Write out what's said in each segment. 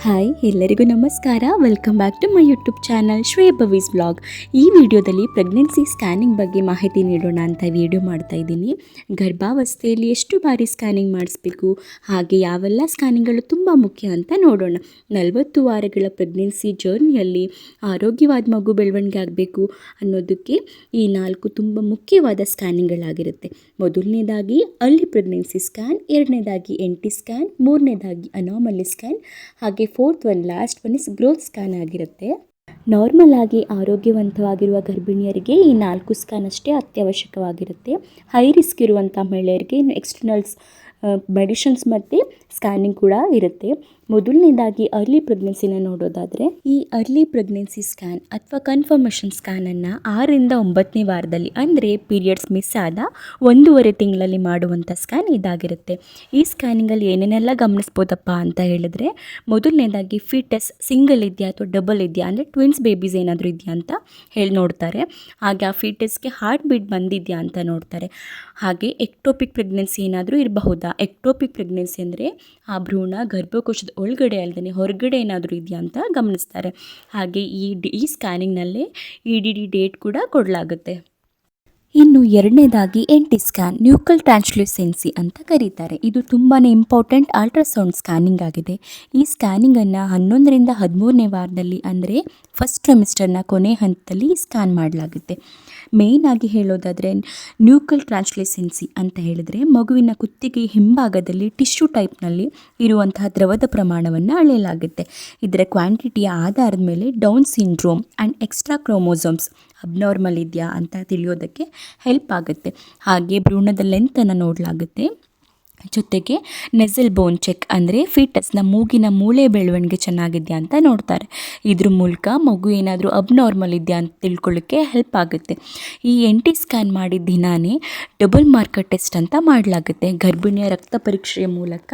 Hi, ಎಲ್ಲರಿಗೂ ನಮಸ್ಕಾರ. Welcome back to my YouTube channel Shwe Bavi's blog ಈ ವಿಡಿಯೋದಲ್ಲಿ ಪ್ರೆಗ್ನೆನ್ಸಿ ಸ್ಕ್ಯಾನಿಂಗ್ ಬಗ್ಗೆ ಮಾಹಿತಿ ನೀಡೋಣ ಅಂತ ವಿಡಿಯೋ ಮಾಡ್ತಾ ಇದ್ದೀನಿ. ಗರ್ಭಾವಸ್ಥೆಯಲ್ಲಿ ಎಷ್ಟು ಬಾರಿ ಸ್ಕ್ಯಾನಿಂಗ್ ಮಾಡಿಸ್ಬೇಕು, ಹಾಗೆ ಯಾವೆಲ್ಲ ಸ್ಕ್ಯಾನಿಂಗ್ಗಳು ತುಂಬ ಮುಖ್ಯ ಅಂತ ನೋಡೋಣ. ನಲವತ್ತು ವಾರಗಳ ಪ್ರೆಗ್ನೆನ್ಸಿ ಜರ್ನಿಯಲ್ಲಿ ಆರೋಗ್ಯವಾದ ಮಗು ಬೆಳವಣಿಗೆ ಆಗಬೇಕು ಅನ್ನೋದಕ್ಕೆ ಈ ನಾಲ್ಕು ತುಂಬ ಮುಖ್ಯವಾದ ಸ್ಕ್ಯಾನಿಂಗ್ಗಳಾಗಿರುತ್ತೆ ಮೊದಲನೇದಾಗಿ ಅಲ್ಲಿ ಪ್ರೆಗ್ನೆನ್ಸಿ ಸ್ಕ್ಯಾನ್ ಎರಡನೇದಾಗಿ ಎಂಟಿ ಸ್ಕ್ಯಾನ್ ಮೂರನೇದಾಗಿ ಅನಾಮಲಿ ಸ್ಕ್ಯಾನ್ ಹಾಗೆ fourth one last one is growth scan ಆಗಿರುತ್ತೆ. ನಾರ್ಮಲ್ ಆಗಿ ಆರೋಗ್ಯವಂತವಾಗಿರುವ ಗರ್ಭಿಣಿಯರಿಗೆ ಈ ನಾಲ್ಕು ಸ್ಕ್ಯಾನ್ ಅಷ್ಟೇ ಅತ್ಯವಶ್ಯಕವಾಗಿರುತ್ತೆ. ಹೈ ರಿಸ್ಕ್ ಇರುವಂಥ ಮಹಿಳೆಯರಿಗೆ ಇನ್ನು ಎಕ್ಸ್ಟರ್ನಲ್ಸ್ ಮೆಡಿಷನ್ಸ್ ಮತ್ತು ಸ್ಕ್ಯಾನಿಂಗ್ ಕೂಡ ಇರುತ್ತೆ. ಮೊದಲನೇದಾಗಿ ಅರ್ಲಿ ಪ್ರೆಗ್ನೆನ್ಸಿನ ನೋಡೋದಾದರೆ, ಈ ಅರ್ಲಿ ಪ್ರೆಗ್ನೆನ್ಸಿ ಸ್ಕ್ಯಾನ್ ಅಥವಾ ಕನ್ಫರ್ಮೇಷನ್ ಸ್ಕ್ಯಾನನ್ನು ಆರರಿಂದ ಒಂಬತ್ತನೇ ವಾರದಲ್ಲಿ ಅಂದರೆ ಪೀರಿಯಡ್ಸ್ ಮಿಸ್ ಆದ ಒಂದೂವರೆ ತಿಂಗಳಲ್ಲಿ ಮಾಡುವಂಥ ಸ್ಕ್ಯಾನ್ ಇದಾಗಿರುತ್ತೆ. ಈ ಸ್ಕ್ಯಾನಿಂಗಲ್ಲಿ ಏನೇನೆಲ್ಲ ಗಮನಿಸ್ಬೋದಪ್ಪ ಅಂತ ಹೇಳಿದ್ರೆ, ಮೊದಲನೇದಾಗಿ ಫಿಟಸ್ ಸಿಂಗಲ್ ಇದೆಯಾ ಅಥವಾ ಡಬಲ್ ಇದೆಯಾ ಅಂದರೆ ಟ್ವಿನ್ಸ್ ಬೇಬೀಸ್ ಏನಾದರೂ ಇದೆಯಾ ಅಂತ ಹೇಳಿ ನೋಡ್ತಾರೆ. ಹಾಗೆ ಆ ಫಿಟಸ್ಗೆ ಹಾರ್ಟ್ ಬೀಟ್ ಬಂದಿದೆಯಾ ಅಂತ ನೋಡ್ತಾರೆ. ಹಾಗೆ ಎಕ್ಟೋಪಿಕ್ ಪ್ರೆಗ್ನೆನ್ಸಿ ಏನಾದರೂ ಇರಬಹುದಾ? ಎಕ್ಟೋಪಿಕ್ ಪ್ರೆಗ್ನೆನ್ಸಿ ಅಂದರೆ ಆ ಭ್ರೂಣ ಗರ್ಭಕೋಶದ ಒಳಗಡೆ ಅಲ್ಲದೆ ಹೊರಗಡೆ ಏನಾದರೂ ಇದೆಯಾ ಅಂತ ಗಮನಿಸ್ತಾರೆ. ಹಾಗೆ ಈ ಈ ಸ್ಕ್ಯಾನಿಂಗ್ನಲ್ಲೇ ಇ ಡಿ ಡಿ ಡೇಟ್ ಕೂಡ ಕೊಡಲಾಗುತ್ತೆ. ಇನ್ನು ಎರಡನೇದಾಗಿ ಎಂಟಿ ಸ್ಕ್ಯಾನ್ ನ್ಯೂಕಲ್ ಟ್ರಾನ್ಸ್ಲ್ಯೂಸೆನ್ಸಿ ಅಂತ ಕರೀತಾರೆ. ಇದು ತುಂಬಾ ಇಂಪಾರ್ಟೆಂಟ್ ಅಲ್ಟ್ರಾಸೌಂಡ್ ಸ್ಕ್ಯಾನಿಂಗ್ ಆಗಿದೆ. ಈ ಸ್ಕ್ಯಾನಿಂಗನ್ನು ಹನ್ನೊಂದರಿಂದ ಹದಿಮೂರನೇ ವಾರದಲ್ಲಿ ಅಂದರೆ ಫಸ್ಟ್ ಟ್ರೆಮಿಸ್ಟರ್ನ ಕೊನೆ ಹಂತದಲ್ಲಿ ಸ್ಕ್ಯಾನ್ ಮಾಡಲಾಗುತ್ತೆ. ಮೇಯ್ನ್ ಆಗಿ ಹೇಳೋದಾದರೆ ನ್ಯೂಕಲ್ ಟ್ರಾನ್ಸ್ಲೇಸೆನ್ಸಿ ಅಂತ ಹೇಳಿದರೆ ಮಗುವಿನ ಕುತ್ತಿಗೆ ಹಿಂಭಾಗದಲ್ಲಿ ಟಿಶ್ಯೂ ಟೈಪ್ನಲ್ಲಿ ಇರುವಂತಹ ದ್ರವದ ಪ್ರಮಾಣವನ್ನು ಅಳೆಯಲಾಗುತ್ತೆ. ಇದರ ಕ್ವಾಂಟಿಟಿಯ ಆಧಾರದ ಮೇಲೆ Down syndrome and extra chromosomes abnormal ಇದೆಯಾ ಅಂತ ತಿಳಿಯೋದಕ್ಕೆ ಹೆಲ್ಪ್ ಆಗುತ್ತೆ. ಹಾಗೆ ಭ್ರೂಣದ ಲೆಂತನ್ನು ನೋಡಲಾಗುತ್ತೆ. ಜೊತೆಗೆ ನೆಸಲ್ ಬೋನ್ ಚೆಕ್ ಅಂದರೆ ಫೀಟಸ್ನ ಮೂಗಿನ ಮೂಳೆ ಬೆಳವಣಿಗೆ ಚೆನ್ನಾಗಿದೆಯಾ ಅಂತ ನೋಡ್ತಾರೆ. ಇದ್ರ ಮೂಲಕ ಮಗು ಏನಾದರೂ ಅಬ್ನಾರ್ಮಲ್ ಇದೆಯಾ ಅಂತ ತಿಳ್ಕೊಳ್ಳೋಕ್ಕೆ ಹೆಲ್ಪ್ ಆಗುತ್ತೆ. ಈ ಎನ್ ಟಿ ಸ್ಕ್ಯಾನ್ ಮಾಡಿದ ದಿನಾನೇ ಡಬಲ್ ಮಾರ್ಕರ್ ಟೆಸ್ಟ್ ಅಂತ ಮಾಡಲಾಗುತ್ತೆ. ಗರ್ಭಿಣಿಯ ರಕ್ತ ಪರೀಕ್ಷೆಯ ಮೂಲಕ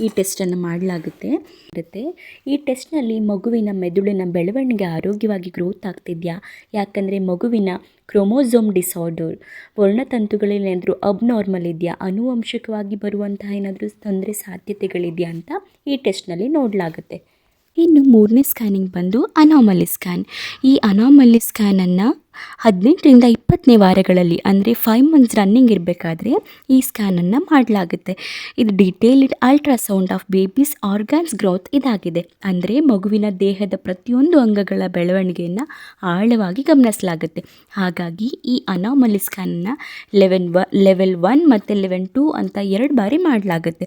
ಈ ಟೆಸ್ಟನ್ನು ಮಾಡಲಾಗುತ್ತೆ. ಇರುತ್ತೆ. ಈ ಟೆಸ್ಟ್ನಲ್ಲಿ ಮಗುವಿನ ಮೆದುಳಿನ ಬೆಳವಣಿಗೆ ಆರೋಗ್ಯವಾಗಿ ಗ್ರೋತ್ ಆಗ್ತಿದೆಯಾ? ಯಾಕಂದರೆ ಮಗುವಿನ ಕ್ರೋಮೋಸೋಮ್ ಡಿಸಾರ್ಡರ್. ವರ್ಣತಂತುಗಳಲ್ಲಿ ಏನಾದರೂ ಅಬ್ನಾರ್ಮಲ್ ಇದೆಯಾ? ಅನುವಂಶಿಕವಾಗಿ ಬರುವಂತಹ ಏನಾದರೂ ತೊಂದರೆ, ಸಾಧ್ಯತೆಗಳಿದೆಯಾ ಅಂತ ಈ ಟೆಸ್ಟ್ನಲ್ಲಿ ನೋಡಲಾಗುತ್ತೆ. ಇನ್ನು ಮೂರನೇ ಸ್ಕ್ಯಾನಿಂಗ್ ಬಂದು ಅನಾಮಲಿ ಸ್ಕ್ಯಾನ್ ಈ ಅನಾಮಲಿ ಸ್ಕ್ಯಾನನ್ನು ಹದಿನೆಂಟರಿಂದ ಇಪ್ಪತ್ತನೇ ವಾರಗಳಲ್ಲಿ, ಅಂದರೆ ಫೈವ್ ಮಂತ್ಸ್ ರನ್ನಿಂಗ್ ಇರಬೇಕಾದ್ರೆ ಈ ಸ್ಕ್ಯಾನನ್ನು ಮಾಡಲಾಗುತ್ತೆ. ಇದು detailed ultrasound of baby's organs growth ಇದಾಗಿದೆ. ಅಂದರೆ ಮಗುವಿನ ದೇಹದ ಪ್ರತಿಯೊಂದು ಅಂಗಗಳ ಬೆಳವಣಿಗೆಯನ್ನು ಆಳವಾಗಿ ಗಮನಿಸಲಾಗುತ್ತೆ. ಹಾಗಾಗಿ ಈ ಅನಾಮಲಿ ಸ್ಕ್ಯಾನನ್ನು ಲೆವೆನ್ ವ ಲೆವೆಲ್ ಒನ್ ಮತ್ತು ಲೆವೆನ್ ಟೂ ಅಂತ ಎರಡು ಬಾರಿ ಮಾಡಲಾಗುತ್ತೆ.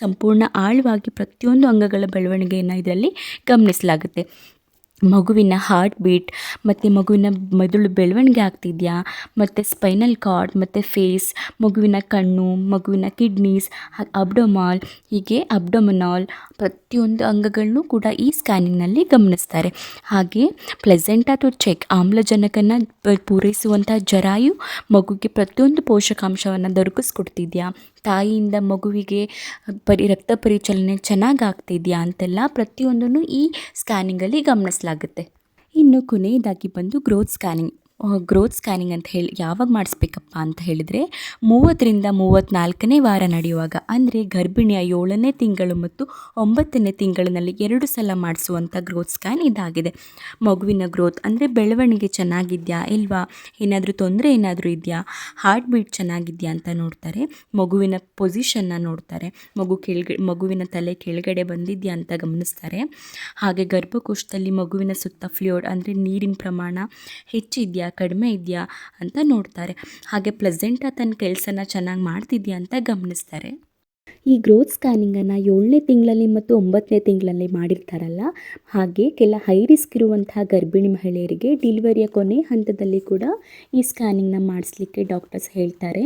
ಸಂಪೂರ್ಣ ಆಳವಾಗಿ ಪ್ರತಿಯೊಂದು ಅಂಗಗಳ ಬೆಳವಣಿಗೆಯನ್ನು ಇದರಲ್ಲಿ ಗಮನಿಸಲಾಗುತ್ತೆ. ಮಗುವಿನ ಹಾರ್ಟ್ ಬೀಟ್ ಮತ್ತು ಮಗುವಿನ ಮೆದುಳು ಬೆಳವಣಿಗೆ ಆಗ್ತಿದೆಯಾ? ಮತ್ತು ಸ್ಪೈನಲ್ ಕಾರ್ಡ್ ಮತ್ತು ಫೇಸ್ ಮಗುವಿನ ಕಣ್ಣು, ಮಗುವಿನ ಕಿಡ್ನೀಸ್ ಅಬ್ಡೊಮಾಲ್ ಹೀಗೆ ಅಬ್ಡೊಮನಾಲ್ ಪ್ರತಿಯೊಂದು ಅಂಗಗಳನ್ನು ಕೂಡ ಈ ಸ್ಕ್ಯಾನಿಂಗ್ನಲ್ಲಿ ಗಮನಿಸ್ತಾರೆ. ಹಾಗೆ ಪ್ಲೆಸೆಂಟಾ ಟು ಚೆಕ್ ಆಮ್ಲಜನಕನ ಪೂರೈಸುವಂಥ ಜರಾಯು ಮಗುಗೆ ಪ್ರತಿಯೊಂದು ಪೋಷಕಾಂಶವನ್ನು ದೊರಕಿಸ್ಕೊಡ್ತಿದೆಯಾ? ತಾಯಿಯಿಂದ ಮಗುವಿಗೆ, ಪರಿ, ರಕ್ತ ಪರಿಚಲನೆ ಚೆನ್ನಾಗಿ ಆಗ್ತಿದೆಯಾ ಅಂತೆಲ್ಲ ಪ್ರತಿಯೊಂದನ್ನು ಈ ಸ್ಕ್ಯಾನಿಂಗಲ್ಲಿ ಗಮನಿಸಲಾಗುತ್ತೆ. ಇನ್ನು ಕೊನೆಯದಾಗಿ ಬಂದು ಗ್ರೋತ್ ಸ್ಕ್ಯಾನಿಂಗ್. ಗ್ರೋತ್ ಸ್ಕ್ಯಾನಿಂಗ್ ಅಂತ ಹೇಳಿ ಯಾವಾಗ ಮಾಡಿಸ್ಬೇಕಪ್ಪ ಅಂತ ಹೇಳಿದರೆ ಮೂವತ್ತರಿಂದ ಮೂವತ್ತ್ನಾಲ್ಕನೇ ವಾರ ನಡೆಯುವಾಗ, ಅಂದರೆ ಗರ್ಭಿಣಿಯ ಏಳನೇ ತಿಂಗಳು ಮತ್ತು ಒಂಬತ್ತನೇ ತಿಂಗಳಿನಲ್ಲಿ ಎರಡು ಸಲ ಮಾಡಿಸುವಂಥ ಗ್ರೋತ್ ಸ್ಕ್ಯಾನ್ ಇದಾಗಿದೆ. ಮಗುವಿನ ಗ್ರೋತ್ ಅಂದರೆ ಬೆಳವಣಿಗೆ ಚೆನ್ನಾಗಿದೆಯಾ ಇಲ್ವಾ? ಏನಾದರೂ ತೊಂದರೆ ಏನಾದರೂ ಇದೆಯಾ? ಹಾರ್ಟ್ ಬೀಟ್ ಚೆನ್ನಾಗಿದೆಯಾ ಅಂತ ನೋಡ್ತಾರೆ. ಮಗುವಿನ ಪೊಸಿಷನ್ನ ನೋಡ್ತಾರೆ. ಮಗು ಕೆಳಗೆ, ಮಗುವಿನ ತಲೆ ಕೆಳಗಡೆ ಬಂದಿದೆಯಾ ಅಂತ ಗಮನಿಸ್ತಾರೆ. ಹಾಗೆ ಗರ್ಭಕೋಶದಲ್ಲಿ ಮಗುವಿನ ಸುತ್ತ ಫ್ಲೂಯಿಡ್ ಅಂದರೆ ನೀರಿನ ಪ್ರಮಾಣ ಹೆಚ್ಚಿದೆಯಾ ಕಡಿಮೆ ಇದೆಯಾ ಅಂತ ನೋಡ್ತಾರೆ. ಹಾಗೆ ಪ್ಲೆಸೆಂಟಾಗಿ ತನ್ನ ಕೆಲಸನ ಚೆನ್ನಾಗಿ ಮಾಡ್ತಿದೆಯಾ ಅಂತ ಗಮನಿಸ್ತಾರೆ. ಈ ಗ್ರೋತ್ ಸ್ಕ್ಯಾನಿಂಗನ್ನು ಏಳನೇ ತಿಂಗಳಲ್ಲಿ ಮತ್ತು ಒಂಬತ್ತನೇ ತಿಂಗಳಲ್ಲಿ ಮಾಡಿರ್ತಾರಲ್ಲ, ಹಾಗೆ ಕೆಲ ಹೈ ರಿಸ್ಕ್ ಇರುವಂತಹ ಗರ್ಭಿಣಿ ಮಹಿಳೆಯರಿಗೆ ಡಿಲಿವರಿಯ ಕೊನೆ ಹಂತದಲ್ಲಿ ಕೂಡ ಈ ಸ್ಕ್ಯಾನಿಂಗ್ನ ಮಾಡಿಸ್ಲಿಕ್ಕೆ ಡಾಕ್ಟರ್ಸ್ ಹೇಳ್ತಾರೆ.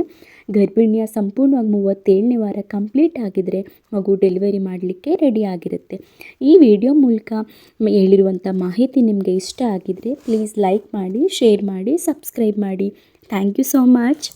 ಗರ್ಭಿಣಿಯ ಸಂಪೂರ್ಣವಾಗಿ ಮೂವತ್ತೇಳನೇ ವಾರ ಕಂಪ್ಲೀಟ್ ಆಗಿದರೆ ಮಗು ಡೆಲಿವರಿ ಮಾಡಲಿಕ್ಕೆ ರೆಡಿ ಆಗಿರುತ್ತೆ. ಈ ವಿಡಿಯೋ ಮೂಲಕ ಹೇಳಿರುವಂಥ ಮಾಹಿತಿ ನಿಮಗೆ ಇಷ್ಟ ಆಗಿದರೆ ಪ್ಲೀಸ್ ಲೈಕ್ ಮಾಡಿ, ಶೇರ್ ಮಾಡಿ, ಸಬ್ಸ್ಕ್ರೈಬ್ ಮಾಡಿ. Thank you so much.